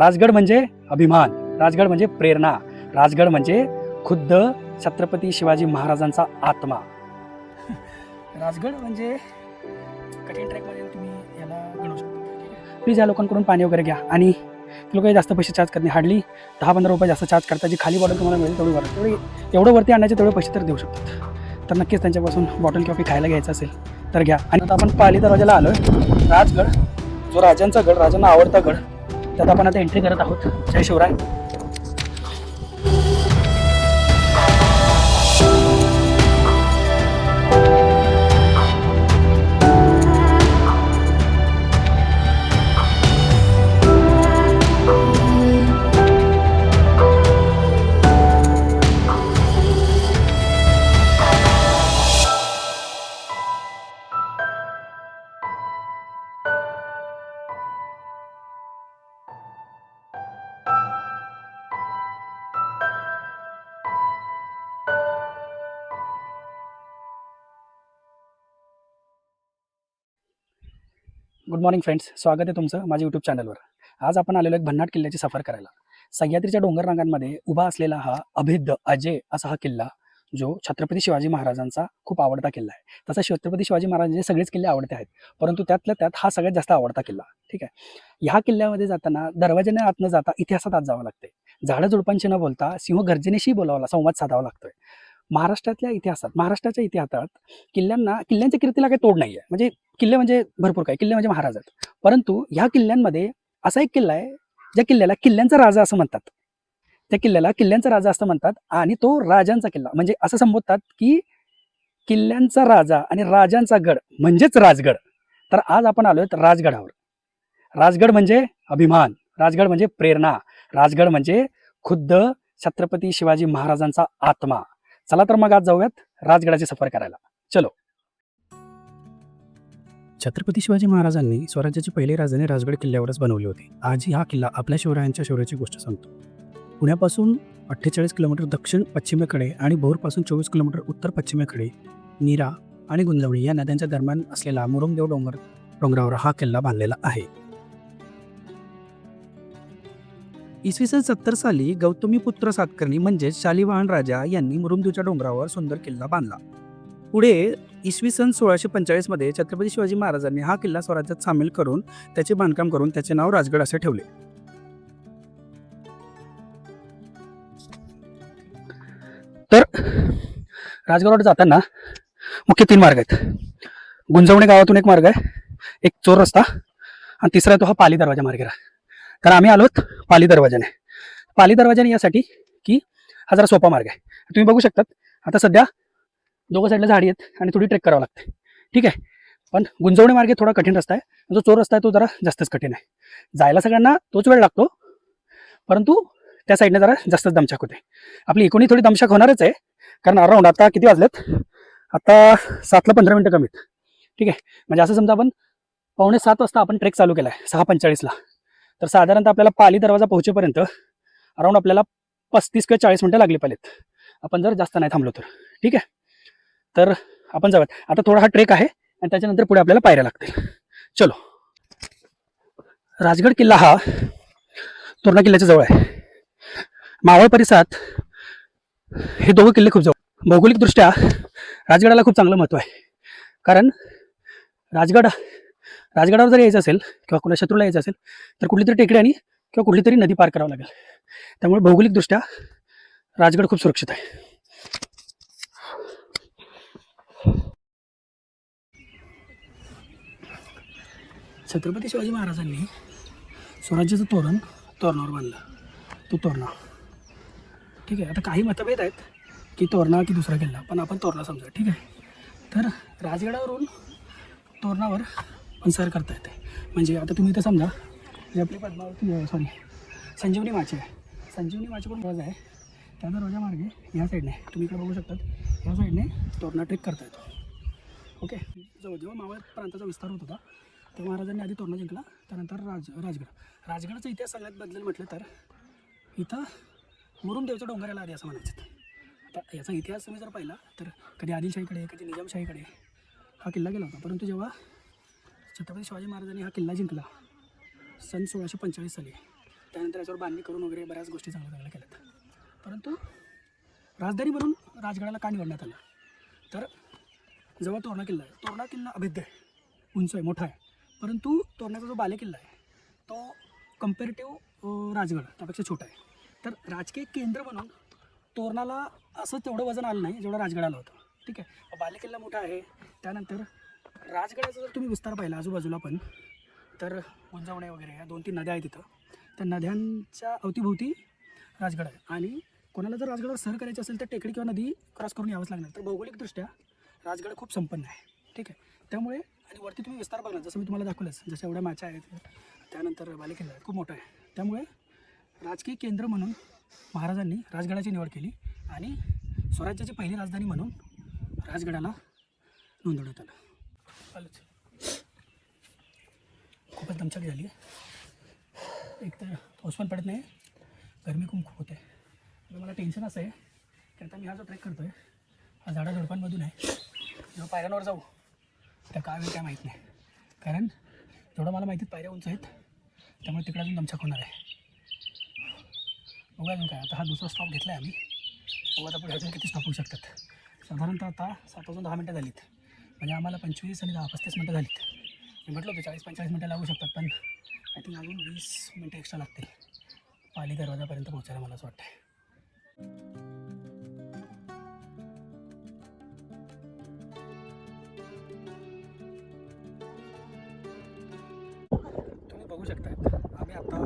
राजगड म्हणजे अभिमान राजगड म्हणजे प्रेरणा राजगड म्हणजे खुद्द छत्रपती शिवाजी महाराजांचा आत्मा. राजगड म्हणजे कठीण ट्रॅकमध्ये तुम्ही याला गणू शकता. प्लीज या लोकांकडून पाणी वगैरे घ्या. आणि ते लोक काही जास्त पैसे चार्ज करत नाही. हार्डली दहा पंधरा रुपये जास्त चार्ज करतात. जी खाली बॉटल तुम्हाला मिळेल तेवढी बरं तेवढी एवढं वरती आणण्याचे तेवढे पैसे तर देऊ शकतात. तर नक्कीच त्यांच्यापासून बॉटल किंवा काही खायला घ्यायचं असेल तर घ्या. आणि आता आपण पाली दरवाजाला आलो आहे राजगड जो राजांचा गड राजांना आवडता गड त्यात आपण आता एंट्री करत आहोत. जय शिवराय. गुड मॉर्निंग फ्रेंड्स स्वागत आहे तुमचं माझ्या यूट्यूब चॅनलवर आज आपण आलेलो एक भन्नाट किल्ल्याची सफर करायला. सह्याद्रीच्या डोंगर रांगांमध्ये उभा असलेला हा अभेद्य अजय असा हा किल्ला जो छत्रपती शिवाजी महाराजांचा खूप आवडता किल्ला आहे. तसा छत्रपती शिवाजी महाराजांचे सगळेच किल्ले आवडते आहेत परंतु त्यातल्या त्यात हा सगळ्यात जास्त आवडता किल्ला. ठीक आहे? ह्या किल्ल्यामध्ये जाताना दरवाजाने आत न जाता इतिहासात आत जावं लागते झाडं झुडपांशी न बोलता सिंह गर्जनेशी बोलावला संवाद साधावा लागतोय. महाराष्ट्रातल्या इतिहासात महाराष्ट्राच्या इतिहासात किल्ल्यांना किल्ल्यांच्या कीर्तीला काही तोड नाही आहे म्हणजे किल्ले म्हणजे भरपूर काय किल्ले म्हणजे महाराज आहेत परंतु ह्या किल्ल्यांमध्ये असा एक किल्ला आहे ज्या किल्ल्याला किल्ल्यांचा राजा असं म्हणतात. त्या किल्ल्याला किल्ल्यांचा राजा असं म्हणतात आणि तो राजांचा किल्ला. म्हणजे असं संबोधतात की किल्ल्यांचा राजा आणि राजांचा गड म्हणजेच राजगड. तर आज आपण आलो आलोय राजगडावर. राजगड म्हणजे अभिमान राजगड म्हणजे प्रेरणा राजगड म्हणजे खुद्द छत्रपती शिवाजी महाराजांचा आत्मा. चला तर मग आज जाऊयात राजगडाची सफर करायला. चलो. छत्रपती शिवाजी महाराजांनी स्वराज्याची पहिली राजधानी राजगड किल्ल्यावरच बनवली होती. आजही हा किल्ला आपल्या शिवरायांच्या शौर्याची गोष्ट सांगतो. पुण्यापासून अठ्ठेचाळीस किलोमीटर दक्षिण पश्चिमेकडे आणि भोरपासून चोवीस किलोमीटर उत्तर पश्चिमेकडे नीरा आणि गुंजवणी या नद्यांच्या दरम्यान असलेला मुरुमदेव डोंगर डोंगरावर हा किल्ला बांधलेला आहे. इसवी सन सत्तर साली गौतमीपुत्र सातकर्णी म्हणजेच शालिवाहन राजा यांनी मुरुमदेवच्या डोंगरावर सुंदर किल्ला बांधला. पुढे इसवी सन सोळाशे पंचेचाळीसमध्ये छत्रपती शिवाजी महाराजांनी हा किल्ला स्वराज्यात सामील करून त्याचे बांधकाम करून त्याचे नाव राजगड असे ठेवले. तर राजगडावर जाताना मुख्य तीन मार्ग आहेत. गुंजवणे गावातून एक मार्ग आहे एक चोर रस्ता आणि तिसरा तो हा पाली दरवाजा मार्ग आहे. तर आम्ही आलोत पाली दरवाजाने पाली दरवाजाने यासाठी की हा जरा सोपा मार्ग आहे. तुम्ही बघू शकतात आता सध्या दोघं साईडला झाडी आहेत आणि थोडी ट्रेक करावं लागते ठीक आहे? पण गुंजवणे मार्गे थोडा कठीण रस्ता आहे. जो चोर रस्ता आहे तो जरा जास्तच कठीण आहे. जायला सगळ्यांना तोच वेळ लागतो परंतु त्या साईडने जरा जास्तच दमछाक होते. आपली एकूणही थोडी दमछाक होणारच आहे कारण अराऊंड आता किती वाजलेत? आता सातला पंधरा मिनटं कमीत. ठीक आहे? म्हणजे असं समजा आपण पावणे सात वाजता आपण ट्रेक चालू केला आहे सहा पंचेचाळीसला. तर साधारणतः आपल्याला पाली दरवाजा पोहोचेपर्यंत अराऊंड आपल्याला पस्तीस किंवा चाळीस मिनटं लागली पाहिजेत आपण जर जास्त नाही थांबलो तर. ठीक आहे? तर आपण जाऊयात. आता थोडा हा ट्रेक आहे आणि त्याच्यानंतर पुढे आपल्याला पायऱ्या लागतील. चलो. राजगड किल्ला हा तोरणा किल्ल्याच्या जवळ आहे. मावळ परिसरात हे दोघं किल्ले खूप जवळ भौगोलिकदृष्ट्या राजगडाला खूप चांगलं महत्त्व आहे. कारण राजगड राजगडावर जर यायचं असेल किंवा कुणा शत्रूला यायचं असेल तर कुठली तरी टेकडी आणि किंवा कुठली तरी नदी पार करावं लागेल. त्यामुळे भौगोलिकदृष्ट्या राजगड खूप सुरक्षित आहे. छत्रपती शिवाजी महाराजांनी स्वराज्याचं तोरण तोरणावर बांधलं. तो तोरणा. ठीक आहे आता काही मतभेद आहेत की तोरणा की दुसरा किल्ला पण आपण तोरणा समजा ठीक आहे. तर राजगडावरून तोरणावर पण सर करता येते. म्हणजे आता तुम्ही इथं समजा म्हणजे जे आपली पद्मावती सॉरी संजीवनी माची आहे. संजीवनी पण रोज आहे. त्या दरवाजा मार्गे ह्या साईडने तुम्ही इकडे बघू शकतात ह्या साईडने तोरणा ट्रेक करता येतो. ओके? जवळ जेव्हा मावळ प्रांताचा विस्तार होत होता तेव्हा महाराजांनी आधी तोरणा जिंकला त्यानंतर राज राजगड. राजगडाचा इतिहास सगळ्यात बदलेल म्हटलं तर इथं मुरुमदेवचं डोंगराला आधी असं म्हणायचं. आता याचा इतिहास तुम्ही जर पाहिला तर कधी आदिलशाहीकडे कधी निजामशाहीकडे हा किल्ला गेला होता. परंतु जेव्हा छत्रपती शिवाजी महाराजांनी हा किल्ला जिंकला. सन सोळाशे पंचेचाळीस साली. त्यानंतर याच्यावर बांधणी करून वगैरे बऱ्याच गोष्टी चांगल्या चांगल्या केल्यात. परंतु राजधानी म्हणून राजगडाला का निवडण्यात आलं? तर जवळ तोरणा किल्ला आहे. तोरणा किल्ला अभेद्य आहे. उंच आहे मोठा आहे. परंतु तोरणाचा जो बालेकिल्ला आहे तो कम्पेरेटिव्ह राजगड त्यापेक्षा छोटा आहे. तर राजकीय केंद्र म्हणून तोरणाला असं तेवढं वजन आलं नाही जेवढं राजगडाला होतं. ठीक आहे. बालेकिल्ला मोठा आहे. त्यानंतर राजगडाचा जर तुम्ही विस्तार पाहिला आजूबाजूला पण तर उंजवणे वगैरे या दोन तीन नद्या आहेत तिथं त्या नद्यांच्या अवतीभोवती राजगड आहे. आणि कोणाला जर राजगडावर सर करायचं असेल तर टेकडी किंवा नदी क्रॉस करून यावंच लागणार. तर भौगोलिकदृष्ट्या राजगड खूप संपन्न आहे. ठीक आहे? त्यामुळे आणि वरती तुम्ही विस्तार बघणार जसं मी तुम्हाला दाखवलंच जशा एवढ्या माच्या आहेत त्यानंतर बालेकिल्ला आहे खूप मोठा आहे. त्यामुळे राजकीय केंद्र म्हणून महाराजांनी राजगडाची निवड केली आणि स्वराज्याची पहिली राजधानी म्हणून राजगडाला नोंदवण्यात आलं. खूपच दमछाक झाली आहे. एक तर पाऊस पण पडत नाही. गरमी खूप खूप होते. मला टेन्शन असं आहे की आता मी हा जो ट्रेक करतो आहे हा झाडाझुडपांमधून आहे. जेव्हा पायऱ्यांवर जाऊ त्या काय होईल काय माहीत नाही. कारण जेवढं मला माहिती पायऱ्या उंच आहेत त्यामुळे तिकडे अजून दमछाक होणार आहे. बघूया अजून काय. आता हा दुसरा स्टॉप घेतला आहे आम्ही. बघा आता पुढे अजून किती स्टॉप होऊ शकतात. साधारणतः आता सात वाजून दहा मिनटं झालीत. म्हणजे आम्हाला पंचवीस आणि दहा पस्तीस मिनटं झालीत. मी म्हटलं होतं चाळीस पंचेचाळीस मिनटं लागू शकतात पण आय थिंक अजून वीस मिनटं एक्स्ट्रा लागतील. पाली दरवाजापर्यंत पोहोचायला मला असं वाटतं तुम्ही बघू शकता आम्ही आता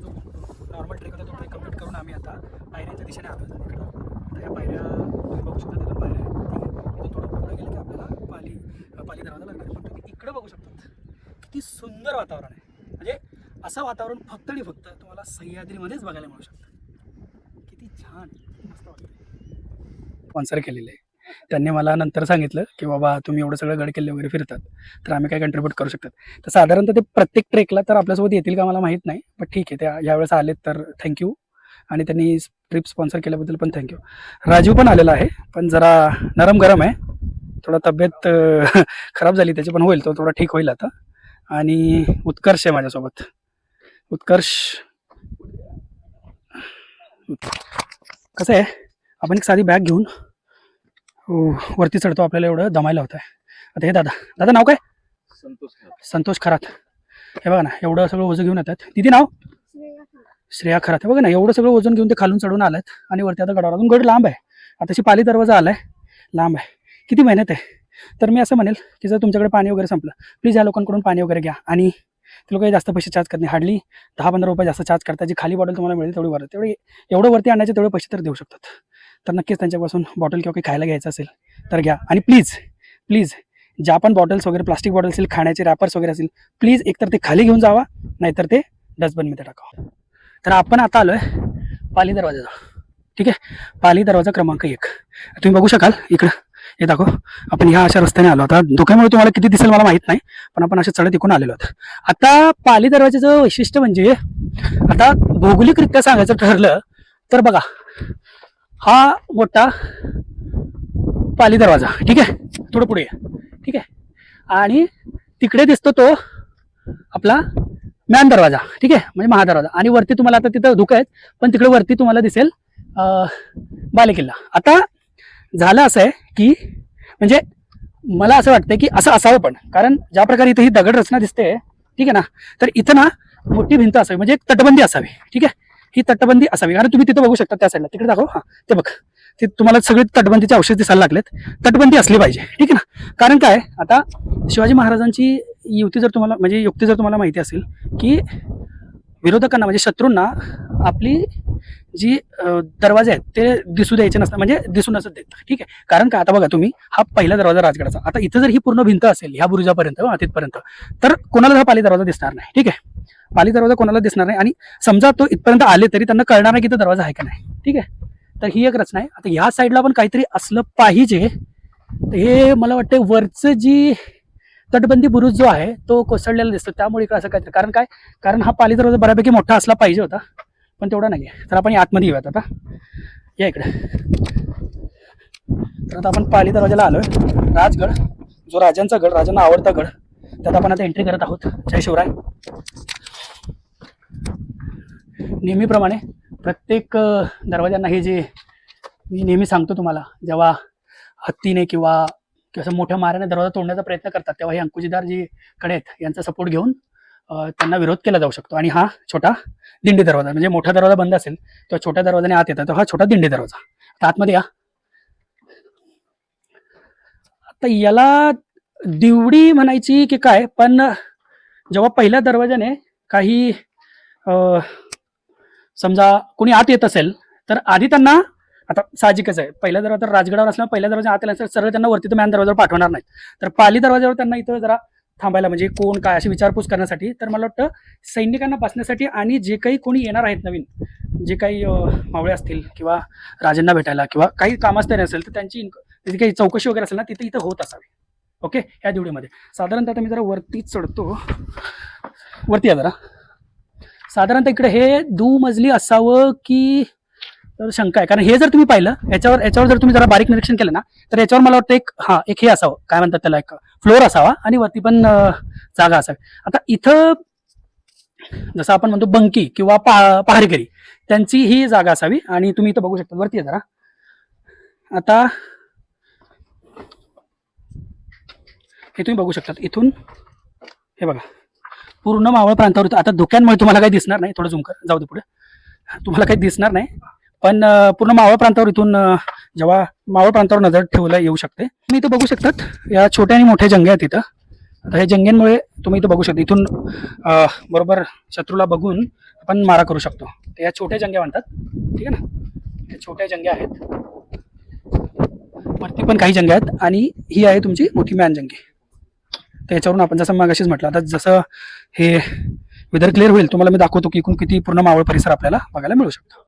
जो नॉर्मल ट्रेक होता तो ट्रेक कंप्लीट करून आम्ही आता पायऱ्यांच्या दिशेने आलो इकडं आता या पायऱ्या तुम्ही बघू शकता तिथून पायऱ्या आहेत ठीक आहे इथून थोडं पुढे गेलं की आपल्याला दरवाजा लागणार. पण तुम्ही इकडं बघू शकतात. किती सुंदर वातावरण आहे. म्हणजे असं वातावरण फक्त आणि फक्त तुम्हाला सह्याद्रीमध्येच बघायला मिळू शकतं. किती छान. मस्त वाटतं स्पॉन्सर केलेलं आहे. त्यांनी मला नंतर सांगितलं की बाबा तुम्ही एवढं सगळं गड किल्ले वगैरे फिरतात तर आम्ही काय कंट्रीब्यूट करू शकतात? तर साधारणतः ते प्रत्येक ट्रेकला तर आपल्यासोबत येतील का मला माहीत नाही पण ठीक आहे त्या यावेळेस आलेत तर थँक्यू आणि त्यांनी ट्रिप स्पॉन्सर केल्याबद्दल पण थँक्यू राजीव पण आलेला आहे पण जरा नरम गरम आहे. थोडा तब्येत खराब झाली त्याची पण होईल तो थोडा ठीक होईल आता. आणि उत्कर्ष आहे माझ्यासोबत. उत्कर्ष. कसं आहे? आपण एक साधी बॅग घेऊन हो, वरती चढतो आपल्याला एवढं दमायला होतं आहे आता हे दादा. दादा नाव काय? संतोष संतोष खरात. हे बघा ना एवढं सगळं वजन घेऊन येतात. दिदी नाव? श्रेया खरात. हे बघा ना एवढं सगळं वजन घेऊन ते खालून चढून आलात आणि वरती आता गडावर अजून गड लांब आहे. आता अशी पाली दरवाजा आलाय. लांब आहे. किती मेहनत आहे? तर मी असं म्हणेल की जर तुमच्याकडे पाणी वगैरे संपलं प्लीज या लोकांकडून पाणी वगैरे घ्या. आणि ते लोक काही जास्त पैसे चार्ज करत नाही. हार्डली दहा पंधरा रुपये जास्त चार्ज करतात. जी खाली बॉटल तुम्हाला मिळेल तेवढी वर तेवढे एवढं वरती आणायचे तेवढे पैसे तर देऊ शकतात. तर नक्कीच त्यांच्यापासून बॉटल किंवा काही खायला घ्यायचं असेल तर घ्या. आणि प्लीज प्लीज ज्या पण बॉटल्स वगैरे प्लास्टिक बॉटल असेल खाण्याचे रॅपर्स वगैरे असतील प्लीज एकतर ते खाली घेऊन जावा नाहीतर ते डस्टबिनमध्ये टाकावं. तर आपण आता आलो आहे पाली दरवाजाचा ठीक आहे? पाली दरवाजा क्रमांक एक. तुम्ही बघू शकाल इकडं. हे दाखव. आपण ह्या अशा रस्त्याने आलो. आता धोक्यामुळे तुम्हाला किती दिसेल मला माहीत नाही पण आपण अशा चढत इकडून आलेलो आहोत. आता पाली दरवाजाचं वैशिष्ट्य म्हणजे आता भौगोलिकरित्या सांगायचं ठरलं तर बघा हा मोठा पाली दरवाजा. ठीक आहे? थोडं पुढे या. ठीक आहे? आणि तिकडे दिसतो तो आपला म्यान दरवाजा. ठीक आहे? म्हणजे महादरवाजा. आणि वरती तुम्हाला आता तिथं धुकं आहेत पण तिकडे वरती तुम्हाला दिसेल बालेकिल्ला. आता झालं असं आहे की म्हणजे मला असं वाटतं की असं असावं पण. कारण ज्या प्रकारे इथं ही दगड रचना दिसते ठीक आहे ना? तर इथं ना मोठी भिंत असावी म्हणजे एक तटबंदी असावी ठीक आहे? ही तटबंदी असावी. कारण तुम्ही तिथं बघू शकता त्या साईडला तिकडे दाखव हां ते बघ. ते तुम्हाला सगळे तटबंदीचे अवशेष दिसायला लागलेत. तटबंदी असली पाहिजे ठीक आहे ना? कारण काय आता शिवाजी महाराजांची युती जर तुम्हाला म्हणजे युक्ती जर तुम्हाला माहिती असेल की विरोधकांना म्हणजे शत्रूंना आपली जी दरवाजे आहेत ते दिसू द्यायचे नसतात म्हणजे दिसू नसत देत. ठीक आहे? कारण का? आता बघा तुम्ही हा पहिला दरवाजा राजगडाचा. आता इथं जर ही पूर्ण भिंत असेल ह्या बुरुजापर्यंत वा तिथपर्यंत तर कोणाला हा पाली दरवाजा दिसणार नाही. ठीक आहे? पाली दरवाजा कोणाला दिसणार नाही. आणि समजा तो इथपर्यंत आले तरी त्यांना कळणार नाही की तो दरवाजा आहे का नाही. ठीक आहे? तर ही एक रचना आहे. आता ह्या साईडला पण काहीतरी असलं पाहिजे. तर हे मला वाटतं वरचं जी तटबंदी बुरुज जो आहे तो कोसळलेला दिसतो. त्यामुळे इकडे असं काहीतरी कारण काय? कारण हा पाली दरवाजा बऱ्यापैकी मोठा असला पाहिजे होता. पण तेवढा नाही आहे तर आपण या आतमध्ये येऊयात आता. या इकडे. तर आता आपण पाली दरवाजाला आलोय. राजगड जो राजांचा गड राजांना आवडता गड त्यात आपण आता एंट्री करत आहोत. जय शिवराय. नेहमीप्रमाणे प्रत्येक दरवाजांना दरवाज्यांना हे जे मी नेहमी सांगतो तुम्हाला जेव्हा हत्तीने किंवा किंवा असं मोठ्या माऱ्याने दरवाजा तोडण्याचा प्रयत्न करतात तेव्हा हे अंकुशीदार जी कडे आहेत. यांचा सपोर्ट घेऊन त्यांना विरोध केला जाऊ शकतो. आणि हा छोटा दिंडी दरवाजा म्हणजे मोठा दरवाजा बंद असेल तेव्हा छोट्या दरवाजाने आत येतात. तर हा छोटा दिंडी दरवाजा. आता आतमध्ये या. आता याला दिवडी म्हणायची की काय? पण जेव्हा पहिल्या दरवाजाने काही समजा कोणी आत येत असेल तर आधी त्यांना आता साहजिकच आहे. पहिल्या दरवाजा राजगडावर असल्यामुळे पहिल्या दरवाजा आत आल्यानंतर सरळ त्यांना वरती तर मॅन दरवाजावर पाठवणार नाहीत. तर पाली दरवाजावर त्यांना इथं जरा थांबायला म्हणजे कोण काय अशी विचारपूस करण्यासाठी तर मला वाटतं सैनिकांना बसण्यासाठी आणि जे काही कोणी येणार आहेत नवीन जे काही मावळे असतील किंवा राजांना भेटायला किंवा काही कामास्तरी असेल तर त्यांची इन्क- त्याची काही चौकशी वगैरे असेल ना तिथे इथं होत असावी. ओके? ह्या दिवडीमध्ये साधारणतः आता मी जरा वरती चढतो. वरती या जरा. साधारणतः इकडे हे दुमजली असावं की तर शंका आहे. कारण हे जर तुम्ही पाहिलं याच्यावर याच्यावर जर तुम्ही जरा बारीक निरीक्षण केलं ना तर याच्यावर मला वाटतं एक हा एक हे असावं. काय म्हणतात त्याला एक फ्लोअर असावा आणि वरती पण जागा असावी. आता इथं जसं आपण म्हणतो बंकी किंवा पा पहारेकरी त्यांची ही जागा असावी आणि तुम्ही इथं बघू शकता. वरती आहे जरा. आता हे तुम्ही बघू शकता इथून हे बघा. पूर्ण मावळ प्रांतावर आता धुक्यांमुळे तुम्हाला काही दिसणार नाही. थोडं झुमकर जाऊ दे पुढे. तुम्हाला काही दिसणार नाही. पण पूर्ण मावळ प्रांतावर इथून जेव्हा मावळ प्रांतावर नजर ठेवला येऊ शकते. तुम्ही इथं बघू शकतात या छोट्या आणि मोठ्या जंगे आहेत इथं. आता ह्या जंग्यांमुळे तुम्ही इथं बघू शकता इथून बरोबर शत्रूला बघून आपण मारा करू शकतो. तर या छोट्या जंग्या म्हणतात ठीक आहे ना? या छोट्या जंग्या आहेत. वरती पण काही जंग्या आहेत आणि ही आहे तुमची मोठी मॅन जंगी तर याच्यावरून आपण जसं मग म्हटलं आता जसं हे वेदर क्लिअर होईल तुम्हाला मी दाखवतो की एकूण किती पूर्ण मावळ परिसर आपल्याला बघायला मिळू शकतो.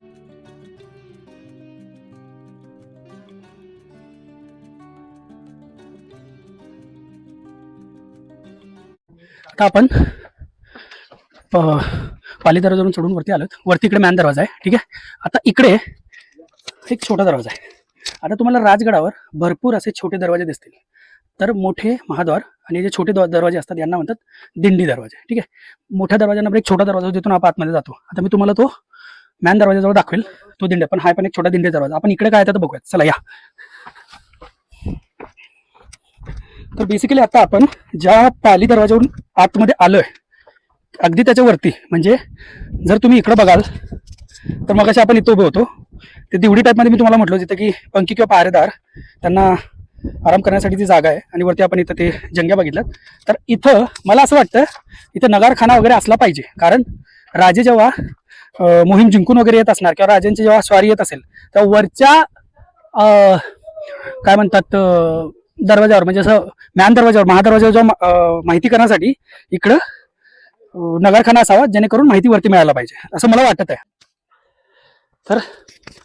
आता आपण पाली दरवाजावरून चढून वरती आलोत. वरती इकडे मॅन दरवाजा आहे ठीक आहे? आता इकडे एक छोटा दरवाजा आहे. आता तुम्हाला राजगडावर भरपूर असे छोटे दरवाजे दिसतील. तर मोठे महाद्वार आणि जे छोटे दर- दरवाजे असतात यांना म्हणतात दिंडी दरवाजे ठीक आहे? मोठ्या दरवाजांना एक छोटा दरवाजा जिथून आपण आतमध्ये जातो. आता मी तुम्हाला तो मॅन दरवाजाजवळ दाखवेल तो दिंडी पण हा पण एक छोटा दिंडी दरवाजा. आपण इकडे काय येतात ते बघूयात. चला या. तर बेसिकली आता आपण ज्या पाली दरवाजावरून आतमध्ये आलोय अगदी त्याच्यावरती म्हणजे जर तुम्ही इकडं बघाल तर मग आपण इथं उभे होतो. ते दिवडी टाईपमध्ये मी तुम्हाला म्हटलं जिथं की पंखी किंवा पहारेदार त्यांना आराम करण्यासाठी ती जागा आहे आणि वरती आपण इथं ते जंग्या बघितल्यात. तर इथं मला असं वाटतं इथं नगारखाना वगैरे असला पाहिजे. कारण राजे जेव्हा मोहीम जिंकून वगैरे येत असणार किंवा राजांची जेव्हा स्वारी येत असेल तेव्हा वरच्या काय म्हणतात दरवाजावर म्हणजे असं मॅन दरवाजावर महादरवाजावर जेव्हा माहिती करण्यासाठी इकडं नगरखाना असावा जेणेकरून माहिती वरती मिळायला पाहिजे. असं मला वाटत आहे. तर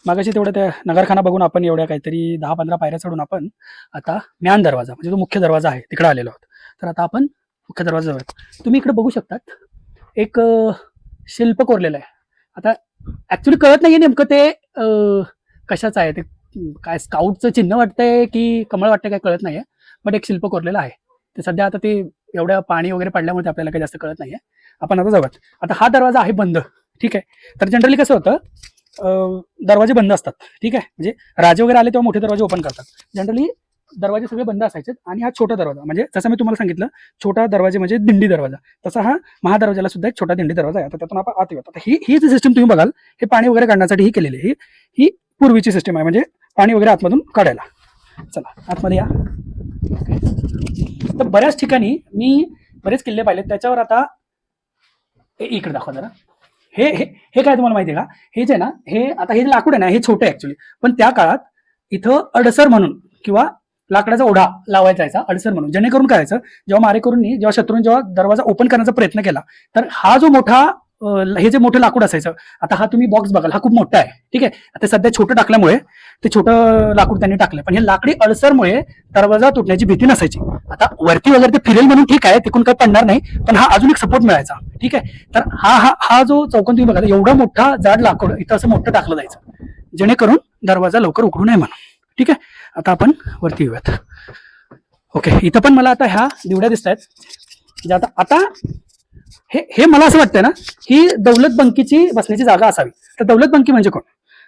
मागाशी तेवढं त्या नगरखाना बघून आपण एवढ्या काहीतरी दहा पंधरा पायऱ्या चढून आपण आता म्यान दरवाजा म्हणजे जो मुख्य दरवाजा आहे तिकडे आलेलो आहोत. तर आता आपण मुख्य दरवाजा जाऊयात तुम्ही इकडे बघू शकतात एक शिल्प कोरलेलं आहे. आता ऍक्च्युली कळत नाही नेमकं ते कशाचं आहे ते काय स्काउटचं चिन्ह वाटतंय की कमळ वाटतंय काय कळत नाहीये. बट एक शिल्प कोरलेलं आहे. ते सध्या आता ते एवढ्या पाणी वगैरे पडल्यामुळे आपल्याला काही जास्त कळत नाहीये. आपण आता जाऊयात. आता हा दरवाजा आहे बंद. ठीक आहे. तर जनरली कसं होतं दरवाजे बंद असतात. ठीक आहे. म्हणजे राजे वगैरे आले तेव्हा मोठे दरवाजे ओपन करतात. जनरली दरवाजे सगळे बंद असायचे आणि हा छोटा दरवाजा म्हणजे जसं मी तुम्हाला सांगितलं छोटा दरवाजे म्हणजे दिंडी दरवाजा. तसा हा महादरवाजाला सुद्धा एक छोटा दिंडी दरवाजा आहे. आता त्यातून आपण आत येऊ आता ही ही जी सिस्टम तुम्ही बघाल हे पाणी वगैरे काढण्यासाठी ही केलेली ही ही पूर्वीची सिस्टम आहे. म्हणजे पाणी वगैरे आतमधून काढायला. चला आतमध्ये या. तर बऱ्याच ठिकाणी मी बरेच किल्ले पाहिले त्याच्यावर आता हे इकडे दाखवा जरा. हे हे हे काय तुम्हाला माहिती आहे का? हे जे ना हे आता हे लाकूड आहे ना हे छोटे ऍक्च्युली पण त्या काळात इथं अडसर म्हणून किंवा लाकडाचा ओढा लावायचा जायचा अडसर म्हणून. जेणेकरून करायचं जेव्हा मारेकरूंनी जेव्हा शत्रूंनी जेव्हा दरवाजा ओपन करण्याचा प्रयत्न केला तर हा जो मोठा हे जे मोठं लाकूड असायचं आता हा तुम्ही बॉक्स बघाल हा खूप मोठा आहे ठीक आहे? आता सध्या छोटं टाकल्यामुळे ते छोटं लाकूड त्यांनी टाकलं पण हे लाकडी अळसरमुळे दरवाजा तुटण्याची भीती नसायची. आता वरती वगैरे ते फिरेल म्हणून ठीक आहे तिकडून काही पडणार नाही पण हा अजून एक सपोर्ट मिळायचा ठीक आहे? तर हा हा हा जो चौकोन तुम्ही बघा एवढा मोठा जाड लाकूड इथं असं मोठं टाकलं जायचं. जेणेकरून दरवाजा लवकर उघडू नये म्हणून ठीक आहे? आता आपण वरती येऊयात. ओके इथं पण मला आता ह्या दिवड्या दिसत आहेत ज्या आता आता हे हे मला असं वाटतं ना ही दौलत बंकीची बसण्याची जागा असावी. तर दौलत बंकी म्हणजे कोण?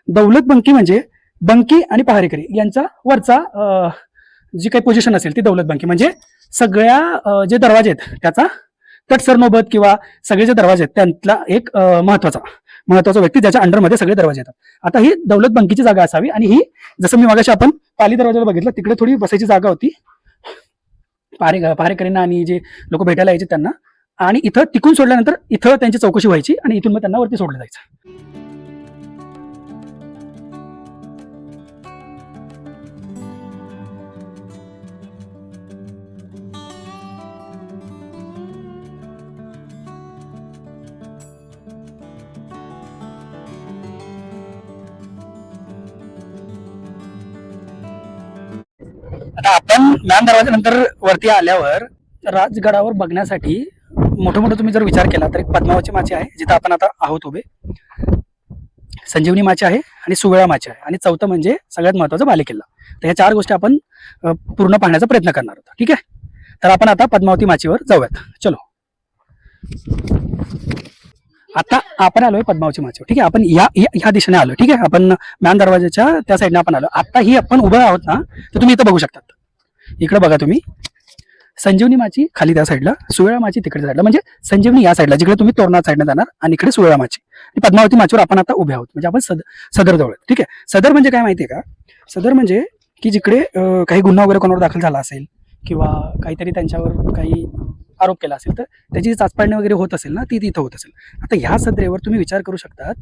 दौलत बंकी म्हणजे बंकी आणि पहारेकरी यांचा वरचा जी काही पोझिशन असेल ती दौलत बंकी. म्हणजे सगळ्या जे दरवाजे आहेत त्याचा तटसरनोबत किंवा सगळे जे दरवाजे आहेत त्यातला एक महत्त्वाचा महत्त्वाचा व्यक्ती ज्याच्या अंडरमध्ये सगळे दरवाजे येतात आता ही दौलत बंकीची जागा असावी आणि ही जसं मी मागाशी आपण पाली दरवाजाला बघितलं तिकडे थोडी बसायची जागा होती. पारे पारेकरींना आणि जे लोक भेटायला यायचे त्यांना. आणि इथं टिकून सोडल्यानंतर इथं त्यांची चौकशी व्हायची आणि इथून मग त्यांना वरती सोडलं जायचं. आता आपण ज्ञान दरवाजानंतर वरती आल्यावर राजगडावर बघण्यासाठी मोठं मोठं तुम्ही जर विचार केला तर एक पद्मावती माची आहे जिथं आपण आता आहोत उभे. संजीवनी माची आहे आणि सुवेळा माची आहे. आणि चौथं म्हणजे सगळ्यात महत्वाचं बालेकिल्ला. तर ह्या चार गोष्टी आपण पूर्ण पाहण्याचा प्रयत्न करणार आहोत. ठीक आहे? तर आपण आता पद्मावती माचीवर जाऊयात. चलो. आता आपण आलोय पद्मावती माचीवर. ठीक आहे? आपण या या- ह्या दिशेने आलो ठीक आहे? आपण मॅन दरवाजाच्या त्या साईडने आपण आलो आता ही आपण उभं आहोत ना तर तुम्ही इथं बघू शकतात. इकडे बघा तुम्ही. संजीवनी माची खाली त्या साईडला सुवेळा माची तिकडे साईडला म्हणजे संजीवनी या साईडला जिकडे तुम्ही तोरणा साईडने जाणार आणि इकडे सुवेळा माची. आणि पद्मावती माचीवर आपण आता उभे आहोत. म्हणजे आपण सद सदर जवळ ठीक आहे? सदर म्हणजे काय माहिती आहे का? सदर म्हणजे की जिकडे काही गुन्हा वगैरे कोणावर दाखल झाला असेल किंवा काहीतरी त्यांच्यावर काही आरोप केला असेल तर त्याची चाचपाडणी वगैरे होत असेल ना ती तिथं होत असेल. आता ह्या सदरेवर तुम्ही विचार करू शकतात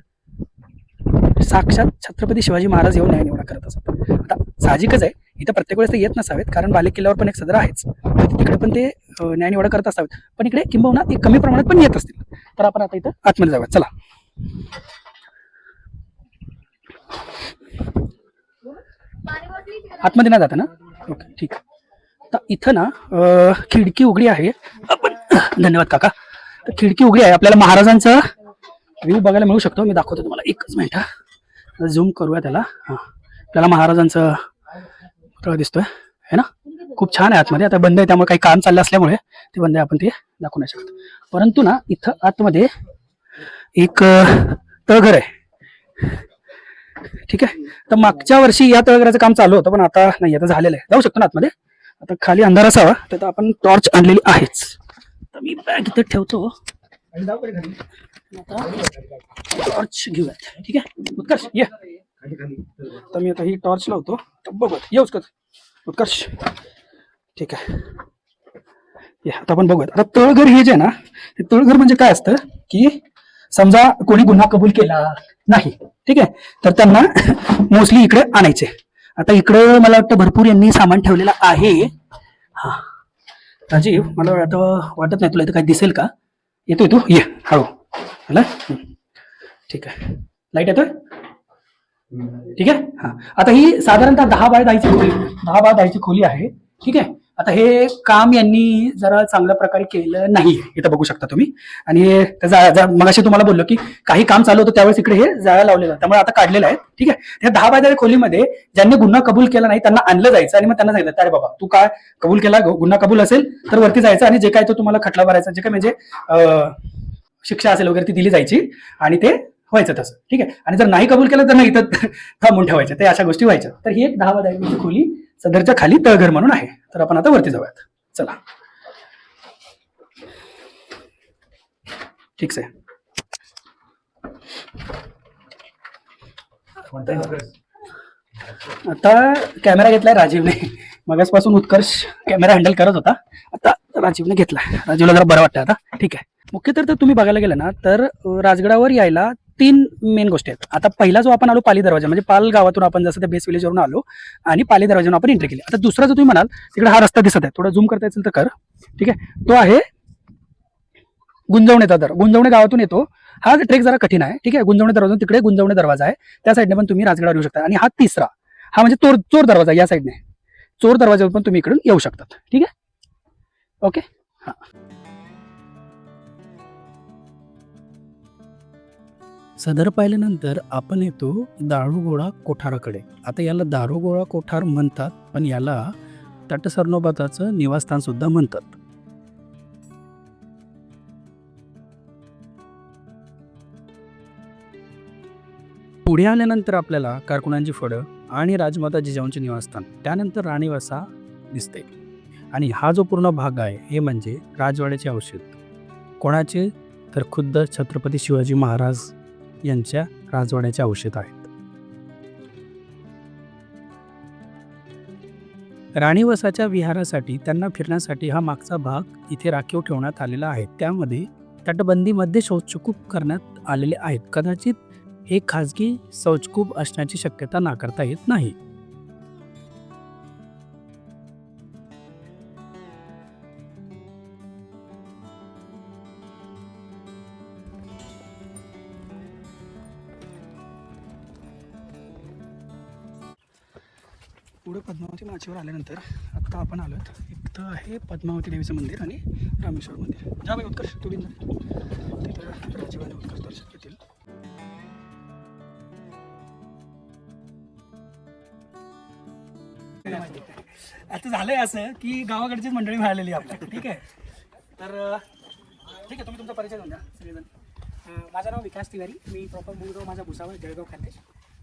साक्षात छत्रपती शिवाजी महाराज येऊन न्यायनिवाडा करत असतात. आता साहजिकच आहे इथं प्रत्येक वेळेस ते येत नसावेत कारण बाले किल्ल्यावर पण एक सदर आहेच. तिकडे पण ते न्यायनिवड करत असावेत. पण इकडे किंबहुना एक कमी प्रमाणात पण येत असतील. तर आपण आता इथं आतमध्ये जाऊयात. चला. आतमध्ये ना जाता ना ओके ठीक. तर इथं ना खिडकी उघडी आहे. आपण धन्यवाद काका. तर खिडकी उघडी आहे. आपल्याला महाराजांचा व्ह्यू बघायला मिळू शकतो. मी दाखवतो तुम्हाला एकच मिनिट झूम करूया त्याला. हां. आपल्याला महाराजांचं पुतळा दिसतोय है ना? खूप छान आहे आतमध्ये. आता बंद आहे त्यामुळे काही काम चाललं असल्यामुळे ते बंद आहे आपण ते दाखवू नाही शकत. परंतु ना इथं आतमध्ये एक तळघर आहे. ठीक आहे? तर मागच्या वर्षी या तळघराचं काम चालू होतं पण आता नाही आता झालेलं आहे. जाऊ शकतो ना आतमध्ये? आता खाली अंधार असावा तर आपण टॉर्च आणलेली आहेच. तर मी बॅग इथं ठेवतो. आता टॉर्च घेऊयात. ठीक आहे? उत्कर्ष ये. तर मी आता ही टॉर्च लावतो. तर येऊ ये उत्कर्ष. उत्कर्ष ठीक आहे. या आता आपण बघूयात. आता तळघर हे जे आहे ना हे तळघर म्हणजे काय असतं? की समजा कोणी गुन्हा कबूल केला नाही ठीक आहे? तर त्यांना मोस्टली इकडे आणायचे. आता इकडे मला वाटतं भरपूर यांनी सामान ठेवलेलं आहे. हा. राजीव मला वाटतं वाटत नाही तुला इथं काही दिसेल का? येतो तू? ये. हळू. आला ठीक आहे. लाइट येतोय? ठीक आहे? हा. आता ही साधारणतः दहा बाय दहाची खोली दहा बाय दहाची खोली आहे. ठीक आहे? आता हे काम यांनी जरा चांगल्या प्रकारे केलं नाही. इथं बघू शकता तुम्ही. आणि मग तुम्हाला बोललो की काही काम चालू होतं त्यावेळेस इकडे हे जाळ्या लावलेलं त्यामुळे आता काढलेलं आहे ठीक आहे? त्या दहा बाय खोलीमध्ये ज्यांनी गुन्हा कबूल केला नाही त्यांना आणलं जायचं आणि मग त्यांना सांगितलं अरे बाबा तू काय कबूल केला? गुन्हा कबूल असेल तर वरती जायचं आणि जे काय तो तुम्हाला खटला भरायचा जे काय म्हणजे शिक्षा असेल वगैरे ती दिली जायची आणि ते व्हायचं तसं. ठीक आहे? आणि जर नाही कबूल केलं तर नाही इथं थांबून ठेवायचं. ते अशा गोष्टी व्हायच्या. तर ही एक दहा बाय खोली सदरच्या खाली तळघर म्हणून आहे. तर आपण आता वरती जाऊयात. चला. ठीक आहे आता कॅमेरा घेतलाय राजीवने. मगासपासून उत्कर्ष कॅमेरा हँडल करत होता. आता राजीवने घेतलाय. राजीवला जरा बरं वाटतं आता. ठीक आहे. मुख्य तर तुम्ही बघायला गेलं ना तर राजगडावर यायला तीन मेन गोष्टी आहेत. आता पहिला जो आपण आलो पाली दरवाजा म्हणजे पाल गावातून आपण जसं त्या बेस विलेजवरून आलो आणि पाली दरवाजावरून आपण एंट्री केली. आता दुसरा जो तुम्ही म्हणाल तिकडे हा रस्ता दिसत आहे. थोडा झूम करता येईल तर कर. ठीक आहे? तो आहे गुंजवणे दर गुंजवणे गावातून येतो. हा ट्रेक जरा कठीण आहे. ठीक आहे? गुंजवणे दरवाजा तिकडे गुंजवणे दरवाजा आहे. त्या साईडने पण तुम्ही राजगडावर येऊ शकता. आणि हा तिसरा हा म्हणजे चोर चोर दरवाजा या साईडने चोर दरवाजावर पण तुम्ही इकडून येऊ शकतात. ठीक आहे? ओके? हां. सदर पाहिल्यानंतर आपण येतो दारुगोळा कोठाराकडे. आता याला दारुगोळा कोठार म्हणतात पण याला तटसर्नोबाताचं निवासस्थान सुद्धा म्हणतात. पुढे आल्यानंतर आपल्याला कारकुणांची फळं आणि राजमाता जिजाऊंचे निवासस्थान त्यानंतर राणीवासा दिसते. आणि हा जो पूर्ण भाग आहे हे म्हणजे राजवाड्याचे औषध. कोणाचे? तर खुद्द छत्रपती शिवाजी महाराज यांच्या राजवाड्याच्या औषध आहेत. राणीवसाच्या विहारासाठी त्यांना फिरण्यासाठी हा मागचा भाग इथे राखीव ठेवण्यात आलेला आहे. त्यामध्ये तटबंदीमध्ये शौचकूप करण्यात आलेले आहेत. कदाचित हे खाजगी शौचकूप असण्याची शक्यता नाकारता येत नाही. पद्मावती आल्यानंतर आत्ता आपण आलो इथं आहे पद्मावती देवीचं मंदिर आणि रामेश्वर मंदिर. जा मी उत्कर्ष तुडी तिथं राजीव आणि उत्कर्ष दर्शन घेतील. आता झालंय असं की गावाकडचीच मंडळी मिळालेली आपल्या ठीक आहे? तर ठीक आहे तुम्ही तुमचा परिचय देऊन द्या सगळेजण. माझं नाव विकास तिवारी. मी प्रॉपर मूळगाव माझा भुसावळ जळगाव खानदेश.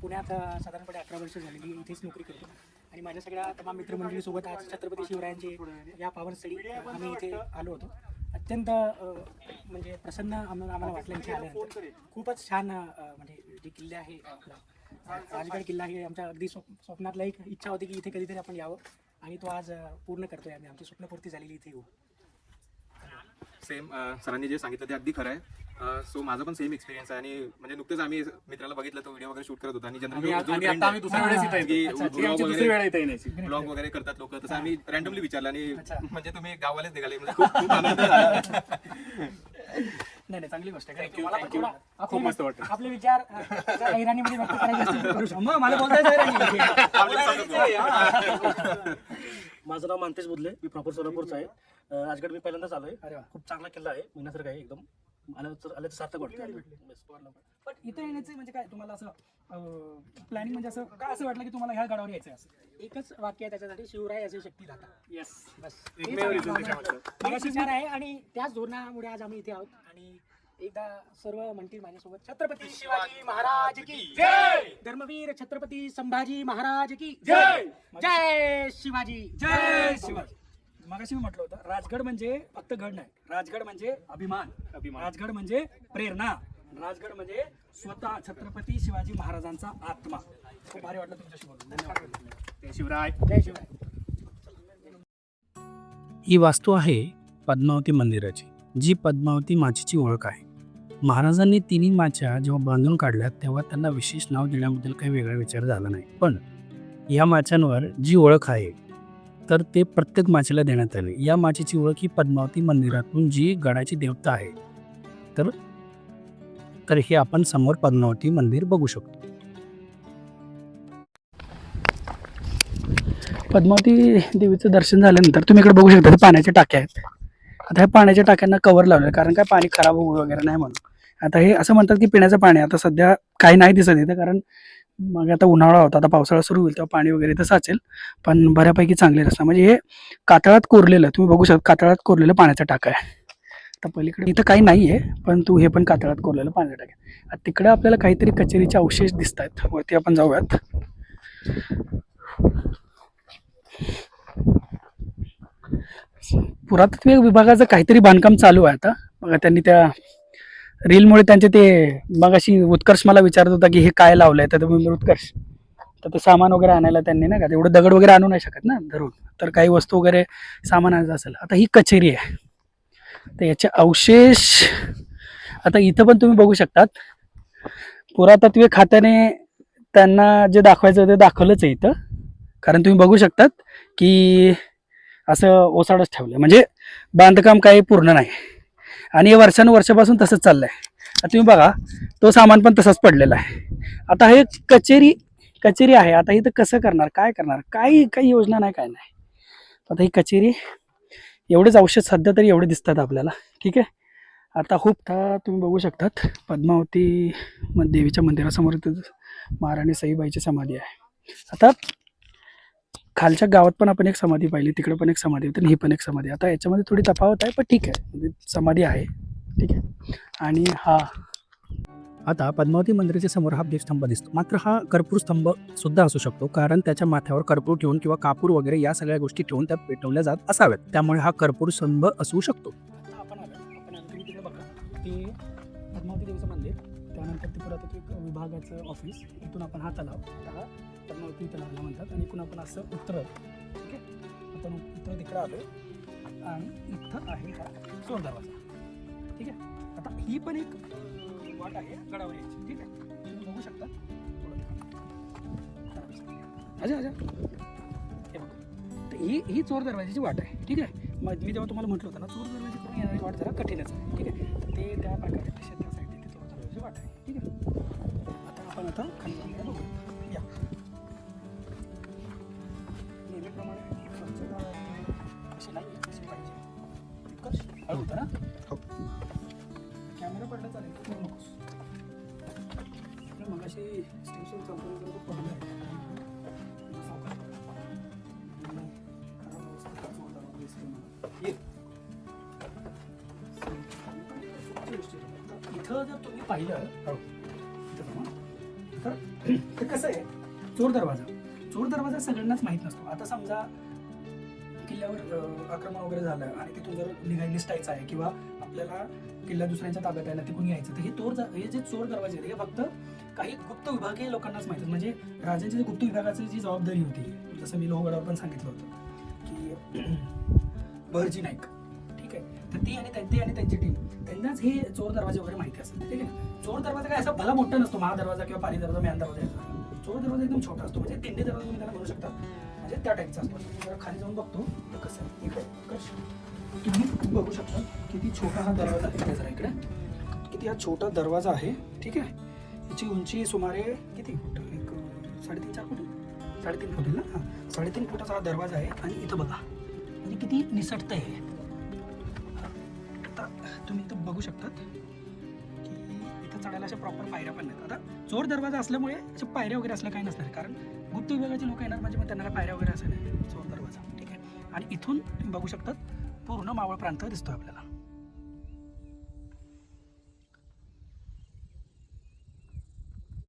पुण्यात साधारणपणे अकरा वर्ष झाली मी इथेच नोकरी करतो. आणि माझ्या सगळ्या तमाम मित्रमंडळीसोबत आज छत्रपती शिवरायांचे या पावनस्थळी आम्ही इथे आलो होतो. अत्यंत म्हणजे प्रसन्न आम्हाला आम्हाला वाटलं इथे आल्यानंतर. खूपच छान म्हणजे जे किल्ले आहे राजगड किल्ला हे आमच्या अगदी स्वप्नातला एक इच्छा होती की इथे कधीतरी आपण यावं. आणि तो आज पूर्ण करतोय आम्ही. आमची स्वप्नपूर्ती झालेली इथे येऊ सेम सरांनी जे सांगितलं ते अगदी खरं आहे. सो माझा पण सेम एक्सपिरियन्स आहे. आणि म्हणजे नुकतेच आम्ही मित्राला बघितलं तो व्हिडिओ वगैरे शूट करत होता. आणि. ही येण्याची. ब्लॉग वगैरे करतात लोक. तसं आम्ही रॅन्डमली विचारलं आणि. म्हणजे तुम्ही गावालाच निघाले. म्हणजे खूप खूप आनंद झाला. नाही नाही चांगली गोष्ट आहे. खूप मस्त वाटतं. आपले विचार व्यक्त करायचे मला माझं नाव मानतेश बुदले मी प्रॉपर सोलापूरचा आहे. राजगड मी पहिल्यांदाच आलोय. खूप चांगला किल्ला आहे. महिन्यासारखं आहे एकदम. आलं तर आलं तर सार्थक वाटतं. पण इथं येण्याचं म्हणजे काय तुम्हाला असं प्लॅनिंग म्हणजे असं काय असं वाटलं की तुम्हाला ह्या गडावर यायचं आहे असं? एकच वाक्य आहे त्याच्यासाठी शिवराय असे शक्ती दाता येस बस. विचार आहे आणि त्याच धोरणामुळे आज आम्ही इथे आहोत आणि एकदा सर्व म्हणतील माझ्यासोबत छत्रपती शिवाजी महाराज की जय. धर्मवीर छत्रपती संभाजी महाराज की जय. जय शिवाजी. जय शिवाजी. मगाशी मी म्हटलं होतं राजगड म्हणजे फक्त गड नाही राजगड म्हणजे अभिमान अभिमान. राजगड म्हणजे प्रेरणा राजगड म्हणजे स्वतः छत्रपती शिवाजी महाराजांचा आत्मा. खूप भारी वाटलं तुमच्याशी बोलून. धन्यवाद. जय शिवराय. जय शिवराय. ही वास्तू आहे पद्मावती मंदिराची जी पद्मावती माचीची ओळख आहे. महाराजांनी तिन्ही माच्या जेव्हा बांधून काढल्या तेव्हा त्यांना विशेष नाव देण्याबद्दल काही वेगळा विचार झाला नाही. पण या माचांवर जी ओळख आहे तर ते प्रत्येक माचेला देण्यात आले. या माचीची ओळख ही पद्मावती मंदिरातून जी गडाची देवता आहे. तर तर हे आपण समोर पद्मावती मंदिर बघू शकतो. पद्मावती देवीचं दर्शन झाल्यानंतर तुम्ही इकडे बघू शकता हे पाण्याच्या टाक्या आहेत. आता ह्या पाण्याच्या टाक्यांना कवर लावलं आहे कारण काय पाणी खराब होऊ वगैरे नाही म्हणून. आता हे असं म्हणतात की पिण्याचं पाणी आता सध्या काही नाही दिसत येतं कारण मग आता उन्हाळा होता आता पावसाळा सुरू होईल तेव्हा पाणी वगैरे तर साचेल पण बऱ्यापैकी चांगले रस्ता. म्हणजे हे कातळात कोरलेलं तुम्ही बघू शकता कातळात कोरलेलं पाण्याचा टाका आहे. आता पलीकडे इथं काही नाही आहे पण तू हे पण कातळात कोरलेलं पाण्याचा टाका आहे. आता तिकडे आपल्याला काहीतरी कचेरीचे अवशेष दिसत आहेत वरती आपण जाऊयात. पुरातत्व विभागाचं काहीतरी बांधकाम चालू आहे आता. बघा त्यांनी त्या रीलमुळे त्यांचे ते मगाशी उत्कर्ष मला विचारत होता की हे काय लावलंय? तर तुम्ही उत्कर्ष. तर ते सामान वगैरे आणायला त्यांनी नाही का तेवढं दगड वगैरे आणू नाही शकत ना धरून. तर काही वस्तू वगैरे सामान आणायचं असेल. आता ही कचेरी आहे. तर याचे अवशेष आता इथं पण तुम्ही बघू शकतात. पुरातत्वे खात्याने त्यांना जे दाखवायचं ते दाखवलंच आहे इथं. कारण तुम्ही बघू शकतात की असं ओसाडच ठेवलं म्हणजे बांधकाम काही पूर्ण नाही. आणि हे वर्षानुवर्षापासून तसंच चाललंय. आता तुम्ही बघा तो सामान पण तसाच पडलेला आहे. आता हे कचेरी कचेरी आहे. आता इथं कसं करणार काय करणार? काही काही योजना नाही काय नाही. आता ही कचेरी एवढेच औषध सध्या तरी एवढे दिसतात आपल्याला. ठीक आहे? आता खूप था तुम्ही बघू शकतात पद्मावती देवीच्या मंदिरासमोर महाराणी सईबाईची समाधी आहे. आता खालच्या गावात पण आपण एक समाधी पाहिली तिकडे पण एक समाधी होती आणि ही पण एक समाधी. आता याच्यामध्ये थोडी तफावत आहे पण ठीक आहे. म्हणजे समाधी आहे. ठीक आहे. आणि हा. आता पद्मावती मंदिराच्या समोर हा दीपस्तंभ दिसतो. मात्र हा कर्पूर स्तंभ सुद्धा असू शकतो कारण त्याच्या माथ्यावर कर्पूर ठेवून किंवा कापूर वगैरे या सगळ्या गोष्टी ठेवून त्या पेटवल्या जात असाव्यात. त्यामुळे हा कर्पूर स्तंभ असू शकतो. आपण बघा. ते पद्मावती देवीचं मंदिर त्यानंतर ते विभागाचं ऑफिस इथून आपण हा तलाव. आता हा पद्मावती म्हणतात. आणि इथून आपण असं उत्तर ठीक आहे? आपण उत्तर तिकडे आलो. आणि इथं आहे हा चोर दरवाजा. ठीक आहे? आता ही पण एक वाट आहे गडावर यायची. ठीक आहे? तुम्ही बघू शकता. अच्छा अजा हे बघा. तर ही ही चोर दरवाजाची वाट आहे. ठीक आहे? मग मी जेव्हा तुम्हाला म्हटलं होतं ना चोर दरवाजा करून येणारी वाट जरा कठीणच आहे. ठीक आहे? तर ते त्या प्रकारे त्या साईडने ते चोर दरवाजाची वाट आहे. ठीक आहे? आता आपण आता खाली बघू अशी नाही अशी पाहिजे. उत्कर्ष हळू होतं ना कॅमेरा पडला चालेल. नकोस. मग अशी स्टेशन. इथं जर तुम्ही पाहिलं बघा. तर कसं आहे? चोर दरवाजा. चोर दरवाजा सगळ्यांनाच माहीत नसतो. आता समजा किल्ल्यावर आक्रमण वगैरे झालं आणि तिथून जर निघाय निसटायचं आहे किंवा आपल्याला किल्ला दुसऱ्यांच्या ताब्यात आहे ना तिकडून यायचं. तर हे चोर हे जे चोर दरवाजे आहेत हे फक्त काही गुप्त विभागीय लोकांनाच माहिती म्हणजे राजांची जी गुप्त विभागाची जी जबाबदारी होती जसं मी लोहगडावर पण सांगितलं होतं की बहरजी नाईक ठीक आहे? तर ती आणि ते आणि त्यांची टीम त्यांनाच हे चोर दरवाजे वगैरे माहिती असतात ठीक आहे चोर दरवाजा काय असा भला मोठा नसतो महादरवाजा किंवा पाणी दरवाजा म्यान दरवाजा चोर दरवाजा एकदम छोटा असतो म्हणजे तिंडी दरवाजा तुम्ही त्याला म्हणू शकता म्हणजे त्या टाईपचा असतो. जरा खाली जाऊन बघतो तर कसं आहे? इकडे कश तुम्ही बघू शकता किती छोटा हा दरवाजा इकडे जरा इकडे. किती हा छोटा दरवाजा आहे ठीक आहे? याची उंची सुमारे किती फूट? एक साडेतीन चार फूट? साडेतीन फूट ना? हां. साडेतीन फुटाचा हा दरवाजा आहे आणि इथं बघा. म्हणजे किती निसटतं आहे आता तुम्ही इथं बघू शकतात की इथं चढायला अशा प्रॉपर पायऱ्या पण नाहीत. आता चोर दरवाजा असल्यामुळे अशा पायऱ्या वगैरे असल्या काही नसणार. कारण गुप्त विभागाचे लोक येणार म्हणजे मग त्यांना पायऱ्या वगैरे असं नाही. चोर दरवाजा. ठीक आहे? आणि इथून तुम्ही बघू शकतात पूर्ण मावळ प्रांत दिसतो आपल्याला.